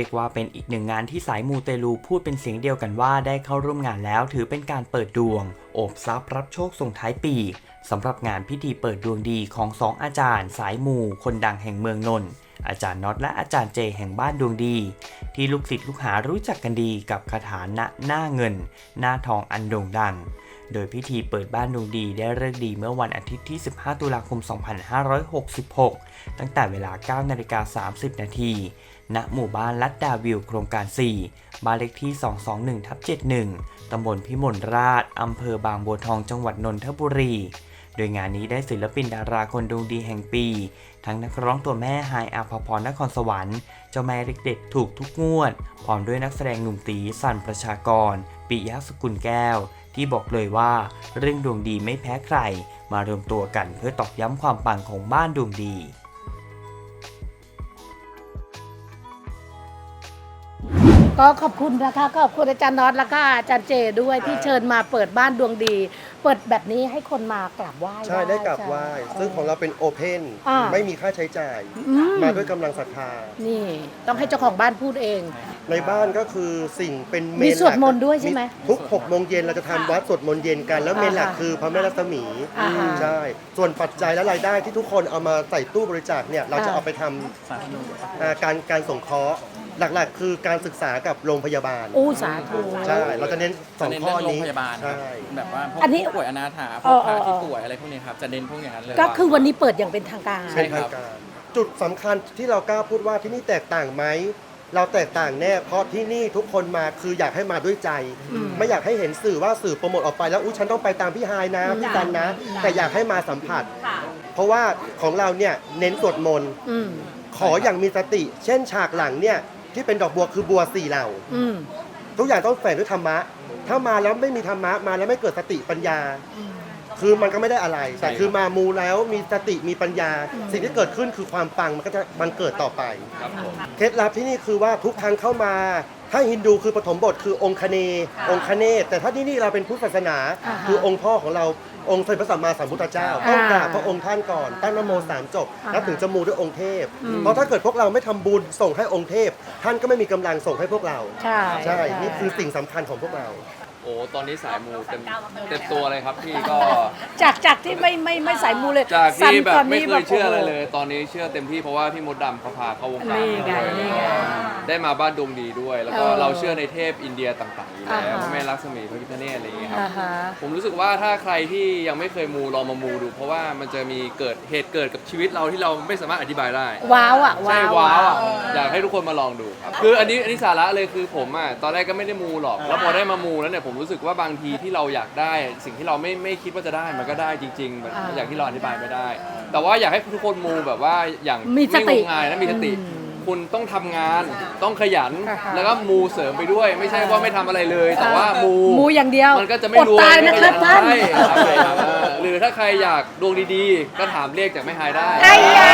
รียกว่าเป็นอีกหนึ่งงานที่สายมูเตลูพูดเป็นเสียงเดียวกันว่าได้เข้าร่วมงานแล้ว ถือเป็นการเปิดดวงโอบทรัพย์รับโชคส่งท้ายปีสำหรับงานพิธีเปิดดวงดีของสองอาจารย์ สายมูคนดังแห่งเมืองนนท์อาจารย์น็อตและอาจารย์เจแห่งบ้านดวงดี ที่ลูกศิษย์ลูกหารู้จักกันดีกับคาถาณหน้าเงิน หน้าทองอันโด่งดัง โดยพิธีเปิดบ้านดวงดีได้เลิกษ์ดีเมื่อวันอาทิตย์ที่ 15 ตุลาคม 2566 ตั้งแต่เวลา 9 นาฬิกา 30 นาที ณ หมู่บ้านลัดดาวิวโครงการ 4 บ้านเลขที่ 221ทับ71 ตำบลพิมลราช อำเภอบางบัวทอง จังหวัดนนทบุรีโดยงานนี้ได้ศิลปินดาราคนดวงดีแห่งปี ทั้งนักร้องตัวแม่ไฮอาภพรนครสวรรค์ เจ้าแม่เล็กเด็ดถูกทุกงวด พร้อมด้วยนักแสดงหนุ่มตีสันประชากร ปิยะสกุลแก้ว ที่บอกเลยว่าเรื่องดวงดีไม่แพ้ใคร มารวมตัวกันเพื่อตอกย้ำความปังของบ้านดวงดี ก็ขอบคุณนะคะขอบคุณอาจารย์น็อตแล้วก็อาจารย์เจด้วยที่เชิญมาเปิดบ้านดวงดี เปิดแบบนี้ให้คนมากราบไหว้ใช่ได้กลับไหว้ใช่ ซึ่งของเราเป็นโอเพนอ่า ไม่มีค่าใช้จ่าย อืมมาด้วยกำลังศรัทธา นี่ต้องให้เจ้าของบ้านพูดเอง ในบ้านก็คือสิ่งเป็นเมนมีหลักสวดมนต์ด้วยใช่ไหมทุก6โมงเย็นเราจะทำวัดสวดมนต์เย็นกัน แล้วเมนหลักอ่าฮะคือพระแม่รัศมีอ่าฮะใช่ส่วนปัจจัยและรายได้ที่ทุกคนเอามาใส่ตู้บริจาคเนี่ยเราจะอ่า เอาไปทำอ่าการการสงเคราะห์ หลักๆ คือการศึกษากับโรงพยาบาล อู้สาธุ ใช่ เราจะเน้นสจะองเน้นข้อเรื่องโรงนี้พยาบาลครับใช่แบบว่าพวกอันนี้ผู้ป่วยอนาถาพเอวอกเออพระที่เออป่วยอะไรพวกนี้ครับจะเน้นพวกอย่างนั้นเลย ก็คือวันนี้เปิดอย่างเป็นทางการ ใช่ เป็นทางการจุดสำคัญที่เรากล้าพูดว่าที่นี่แตกต่างไหม เราแตกต่างแน่ เพราะที่นี่ทุกคนมาคืออยากให้มาด้วยใจอืมไม่อยากให้เห็นสื่อว่าสื่อโปรโมทออกไปแล้วอุ้ยฉันต้องไปตามพี่ไฮายนะพี่กันนะ แต่อยากให้มาสัมผัสเพราะว่าของเราเนี่ยเน้นสวดมนต์ อืม ขออย่างมีสติ เช่นฉากหลังเนี่ย ที่เป็นดอกบัวคือบัวสี่เหล่า อืม ทุกอย่างต้องแฝงด้วยธรรมะ ถ้ามาแล้วไม่มีธรรมะมาแล้วไม่เกิดสติปัญญา คือมันก็ไม่ได้อะไร แต่คือมามูแล้วมีสติมีปัญญา สิ่งที่เกิดขึ้นคือความปังมันก็จะมันเกิดต่อไปเคล็ดลับที่นี่คือว่าทุกครั้งเข้ามา ถ้าฮินดูคือปฐมบทคือองค์คเนย์องค์คเนศแต่ถ้าที่นี่เราเป็นพุทธศาสนา อ่าฮะ คือองค์พ่อของเรา องค์สมเด็จพระสัมมาสัมพุทธเจ้าอ่าต้องกราบพระองค์ท่านก่อนตั้งนโมสามจบอ่าฮะแล้วถึงจะมูด้วยองค์เทพอืมเพราะถ้าเกิดพวกเราไม่ทำบุญส่งให้องค์เทพ ท่านก็ไม่มีกำลังส่งให้พวกเรา ใช่ ใช่ นี่คือสิ่งสำคัญของพวกเรา โอ้ตอนนี้สายมูเต็มเต็มตัวเลยครับพี่ก็ จากจากที่ไม่ไม่ไม่สายมูเลยจากสั่นที่แบตบอนไม่นี้เคยเชื่ออะไรโโหเลย ตอนนี้เชื่อเต็มที่เพราะว่าพี่มดดำเขาพาเข้าวงการนี่ไงด้วยนี่ไงได้มาบ้านดวงดีด้วย แล้วก็เออเราเชื่อในเทพอินเดียต่างๆอยู่อ่าแล้วฮะพระแม่ลักษมีพระพิฆเนศอะไรอย่างเงี้ยครับอ่าฮะผมรู้สึกว่าถ้าใครที่ยังไม่เคยมูลองมามูดู เพราะว่ามันจะมีเกิดเหตุเกิดกับชีวิตเราที่เราไม่สามารถอธิบายได้ว้าวอะใช่ว้าวว้าวอะอยากให้ทุกคนมาลองดูครับคืออันนี้อันนี้สาระเลยคือผมอะตอนแรกก็ไม่ได้มูหรอกแล้วพอได้มามูแล้วเนี่ยผมรู้สึกว่าบางทีที่เราอยากได้ สิ่งที่เราไม่ไม่คิดว่าจะได้มันก็ได้จริงๆแบบอ่าอย่างที่เราอธิบายไม่ได้ แต่ว่าอยากให้ทุกคนมูแบบว่าอย่างมีสติ ไงมงายนะมีสติอืมคุณต้องทำงานต้องขยันอ่าฮะแล้วก็มูเสริมไปด้วย ไม่ใช่ว่าไม่ทำอะไรเลย แต่ว่ามู มูอย่างเดียวมันก็จะไม่อดรวยตายนะครับท่าน ใช่ครับใช่ครับเออหรือถ้าใครอยากดวงดีๆ ก็ถามเรียกจากแม่ฮายได้ ไอ้ยา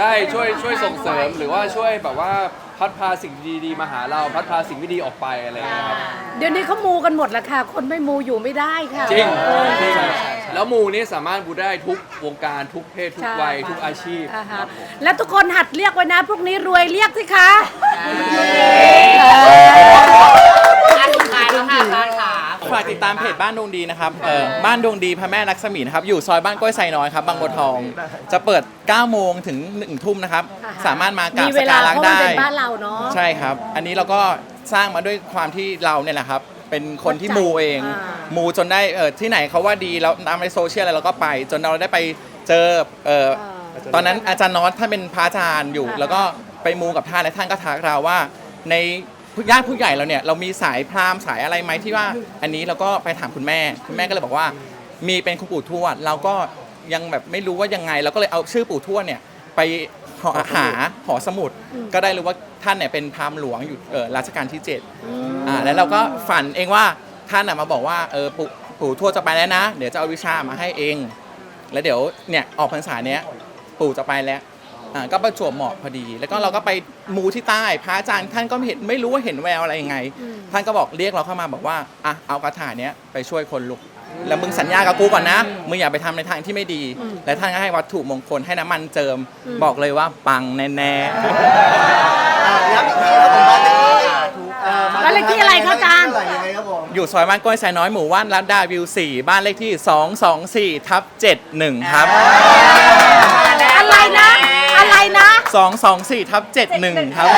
ใช่ช่วยช่วยส่งเสริมหรือว่าช่วยแบบว่าพัดพาสิ่งดีๆมาหาเราพัดพาสิ่งไม่ดีออกไปอะไรอย่างเงี้ยครับเดี๋ยวนี้เขามูกันหมดแล้วค่ะ คนไม่มูอยู่ไม่ได้ค่ะ จริงเออจริงแล้วมูนี่สามารถบูได้ทุกวงการทุกเพศทุกใช่วัยทุกอาชีพอ่าคฮะรับผมแล้วทุกคนหัดเรียกไว้นะ พวกนี้รวยเรียกสิคะ ฝากติดตามเพจบ้านดวงดีนะครับเออบ้านดวงดีพระแม่ลักษมีนะครับ อยู่ซอยบ้านกล้วยไซน้อยครับบางบัวทอง จะเปิด 9 โมงถึง 1 ทุ่มนะครับอ่าฮะสามารถมากราบมีสเวลาการะเพราะมันได้ เป็นบ้านเราเนาะ ใช่ครับ อันนี้เราก็สร้างมาด้วยความที่เราเนี่ยแหละครับ เป็นคนที่มูเอง อ่ามูจนได้เออที่ไหนเขาว่าดีแล้วตามในโซเชียลอะไรเราก็ไป จนเราได้ไปเจอเอออ่าตอนนั้นอาจารย์นอตท่านเป็นพระอาจารย์อยู่ อ่า แล้วก็ไปมูกับท่านและท่านก็ทักเราว่า ในผู้ ญาติผู้ใหญ่เราเนี่ยเรามีสายพราหมณ์สายอะไรไหมที่ว่า อันนี้เราก็ไปถามคุณแม่ คุณแม่ก็เลยบอกว่า มีเป็นคุณปู่ทวดเราก็ยังแบบไม่รู้ว่ายังไงเราก็เลยเอาชื่อปู่ทวดเนี่ยไปหาหาหอสมุดก็ได้รู้ว่าท่านเนี่ยเป็นพราหมณ์หลวงอยู่เออรัชกาลที่เจ็ดอ่าแล้วเราก็ฝันเองว่าท่านน่ะมาบอกว่าเออปู่ปู่ทวดจะไปแล้วนะ เดี๋ยวจะเอาวิชามาให้เอง แล้วเดี๋ยวเนี่ยออกพรรษาเนี้ยปู่จะไปแล้ว อ่าก็ประจวบเหมาะพอดี แล้วก็เราก็ไปมูที่ใต้พระอาจารย์ท่านก็ไม่เห็นไม่รู้ว่าเห็นแววอะไรยังไง ท่านก็บอกเรียกเราเข้ามาบอกว่าอะเอาคาถาเนี้ยไปช่วยคนลุก แล้วมึงสัญญากับกูก่อนนะมึงอย่าไปทำในทางที่ไม่ดี และท่านก็ให้วัตถุมงคลให้น้ำมันเจิม บอกเลยว่าปังแน่อ่าย้ำอีกทีครับผมบ้านเลขที่เอ่อบ้านเลขที่อะไรครับอาจารย์ยังไงครับผม ๆอยู่ซอยบ้านกล้วยไซน้อยหมู่ว่านรัดดาวิว4บ้านเลขที่ 224ทับ71ครับ อะไรนะ อะไรนะ 224ทับ71 ครับ